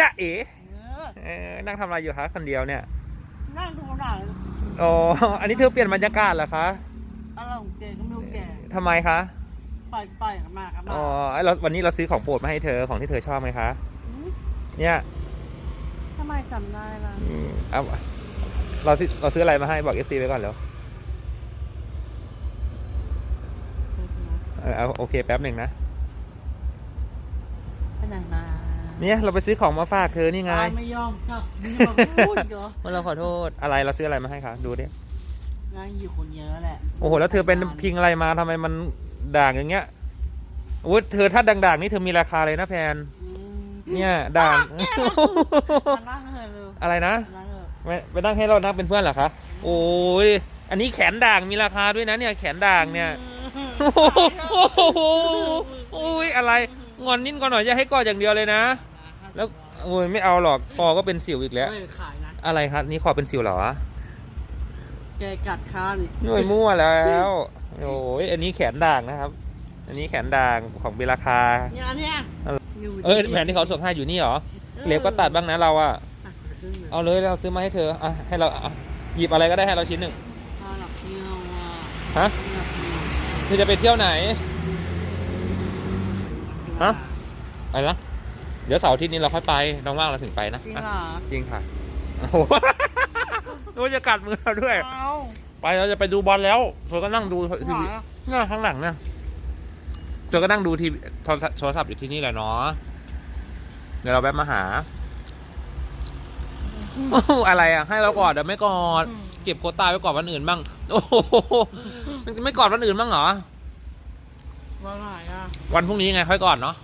จ๊ะเอ๋เออเออนั่งทำอะไรอยู่คะคนเดียวเนี่ยนั่งดูหนังอ๋ออันนี้เธอเปลี่ยนบรรยากาศเหรอคะอะไรของแกก็ไม่รู้แกทำไมคะไปไปกันมากันมาอ๋อไอ้เราวันนี้เราซื้อของโปรดมาให้เธอของที่เธอชอบไหมคะ มเนี่ยทำไมจำได้ล่ะอืมเอาเราซื้อเราซื้ออะไรมาให้บอกเอฟซีไว้ก่อนเร็วเออเอาโอเคแป๊บหนึ่งนะ ไปไหนมา เนี่ยเราไปซื้อของมาฝากเธอนี่ไง ตายไม่ยอมกลับไม่ยอมพูดเหรอว่าเราขอโทษอะไรเราซื้ออะไรมาให้คะดูดิงานอยู่คนเยอะแหละโอ้โหแล้วเธอเป็นพิงอะไรมาทำไมมันด่างอย่างเงี้ยโอ้ยเธอถ้าด่างๆนี่เธอมีราคาเลยนะแพน อืมเนี่ยด่าง มานั่งเถอะเร็วอะไรนะมานั่งเถอะไม่ไปนั่งให้เรานั่งเป็นเพื่อนเหรอคะโอ้ยอันนี้แขนด่างมีราคาด้วยนะเนี่ยแขนด่างเนี่ย โอ้โหโอ้ยอะไร งอนนิดก่อนหน่อยอย่าให้กอดอย่างเดียวเลยนะ แล้วโอ้ยไม่เอาหรอกคอก็เป็นสิวอีกแล้ว ไม่ขายนะอะไรครับ นี่คอเป็นสิวเหรอแกกัดค้านี่หน่วยมั่วแล้วโอ้ยอันนี้แขนด่างนะครับ อันนี้แขนด่างของมีราคา เนี่ยอันเนี่ยอะไรยู่เออแผนที่เขาส่งให้อยู่นี่เหรอเล็บก็ตัดบ้างนะเราอะอะขึ้นเลยเอาเลยเราซื้อมาให้เธออะให้เราอะหยิบอะไรก็ได้ให้เราชิ้นหนึ่งพาหลับเที่ยวอะฮะหลับเที่ยวเธอจะไปเที่ยวไหน ฮะไปนะ เดี๋ยวเสาร์อาทิตย์นี้เราค่อยไปน้องว่างเราถึงไปนะจริงอะเหรอจริงค่ะโอ้โหดูจะกัดมือเราด้วย เอาไปเราจะไปดูบอลแล้วเธอก็นั่งดูทีหวีวานอะเนี่ยข้างหลังเนี่ยเธอก็นั่งดูทีวีโทรศัพท์โทรศัพท์อยู่ที่นี่แหละเนาะเดี๋ยวเราแวะมาหาอะไรอะ ให้เรากอดเดี๋ยวไม่กอดเก็บโควต้าไว้ก่อนวันอื่นบ้างโอ้โหมันจะไม่กอดวันอื่นบ้างเหรอว่าไหนอะวันพรุ่งนี้ไงค่อยกอดเนาะ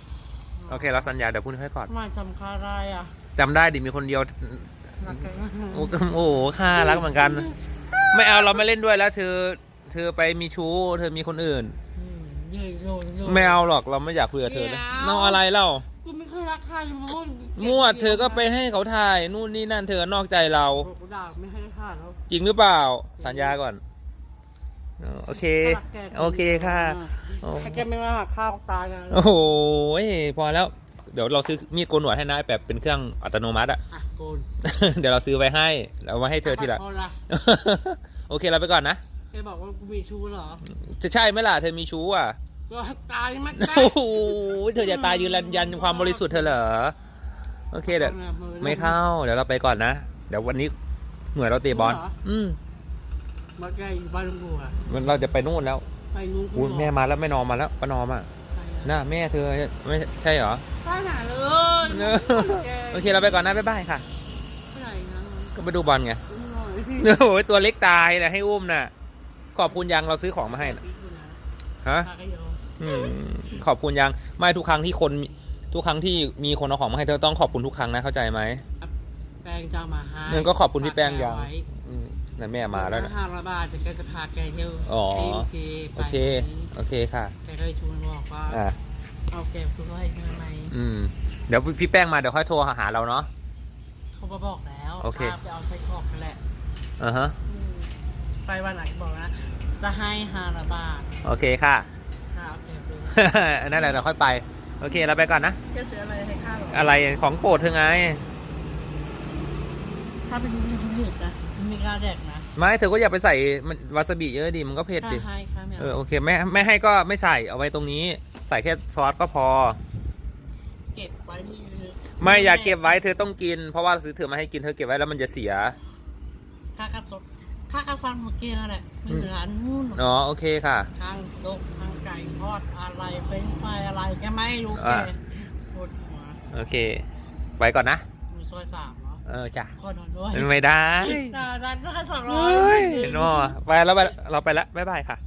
โอเคเราสัญญาเดี๋ยวพรุ่งนี้ค่อยกอดทำไมาจำคาได้อะจำได้ดิมีคนเดียวรักกันโอ้โหค่ารักเหมือนกัน ไม่เอาเราไม่เล่นด้วยแล้วเธอเธอไปมีชู้เธอมีคนอื่น อืมเย่โยโย่ไม่เอาหรอกเราไม่อยากคุยกับเธอเลยไม่เอา น้องอะไรเล่า กูไม่เคยรักใครเลยมั่วมั่วเธอก็ไปให้เขาถ่ายนู่นนี่นั่นเธอนอกใจเรา กูด่าไม่ให้ค่าแล้วจริงหรือเปล่า สัญญาก่อนเออ โอเครักแกโอเคค่ะโอ้ถ้าแกไม่มาหาข้าวตายกันโอ้โหพอแล้ว เดี๋ยวเราซื้อมีดโกนหนวดให้นะแบบเป็นเครื่องอัตโนมัติอะอะโกนเดี๋ยวเราซื้อไว้ให้เอามาให้เธอทีหละคนละโอเคเราไปก่อนนะแกบอกว่ากูมีชู้เหรอจะใช่ไหมล่ะเธอมีชู้อะก็ตายมันโอ้โหเธอจะตายยืนยันความบริสุทธิ์เธอเหรอโอเคเดี๋ยวไม่เข้า เดี๋ยวเราไปก่อนนะ เดี๋ยววันนี้หน่วยเราเตะบอล อืม มาแกอยู่บ้านลุงบัวมันเราจะไปนู่นแล้วไปนู้นอุ้ยแม่มาแล้วแม่นอมมาแล้วป้านอมอะน่าแม่เธอไม่ใช่เหรอไปไหนเลยเออโอเคเราไปก่อนนะบ๊ายบายค่ะ ไปไหนนะก็ไปดูบอลไงอุ้มหน่อยพี่โอ้โหตัวเล็กตายนะให้อุ้มน่ะ ขอบคุณยังเราซื้อของมาให้นะฮะ พากันโยอืมขอบคุณยังไม่ทุกครั้งที่คนมีทุกครั้งที่มีคนเอาของมาให้เธอต้องขอบคุณทุกครั้งนะเข้าใจไหมแปลงจะเอามาให้งั้นก็ขอบคุณพี่แป้งยัง ฝากแกไว้อืม นั่นแม่มาแล้วนะห้าร้อยบาทแต่แกจะพาแกเที่ยวอ๋อที่ไปโอเค โอเคค่ะแกก็เลยชวนบอกว่าอ่าเอาแกไปด้วยใช่ไหมอืมเดี๋ยวพี่แป้งมาเดี๋ยวค่อยโทรหาเราเนาะเขามาบอกแล้วโอเคว่าไปเอาไส้กรอกนั่นแหละอ่าฮะอืมไปวันไหนบอกนะจะให้ห้าร้อยบาทโอเคค่ะค่าเอาแกไปด้วยนั่นแหละเราค่อยไปโอเคเราไปก่อนนะแกซื้ออะไรให้ข้าหรออะไรของโปรดเธอไงถ้าเป็นยูทูบนะไม่กล้าแดกนะไม่เธอก็อย่าไปใส่มันวาซาบิเยอะดิมันก็เผ็ดค่าดิให้ค่าไม่เอเอาอโอเคไม่ไม่ให้ก็ไม่ใส่เอาไว้ตรงนี้ ใส่แค่ซอสก็พอ เก็บไว้ที่ไม่อย่าเก็บไว้เธอต้องกิน เพราะว่าซื้อเธอมาให้กินเธอเก็บไว้แล้วมันจะเสียค่ากระสดค่ากระซังเมื่อกี้นั่นแหละมีร้านนู่นอ๋อโอเคค่ะ ทางตกทางไก่ทอดอะไรเป็นไฟอะไรแกไม่รู้แกอ่า ปวดหัวโอเค ไปก่อนนะมีซอยสาม เหรอเออจ้ะขอนอนด้วยไม่ได้ร้านก็แค่สองร้เฮ้อยยเห็นว่าไปแล้วไปเราไปแล้วบ๊ายบายค่ะ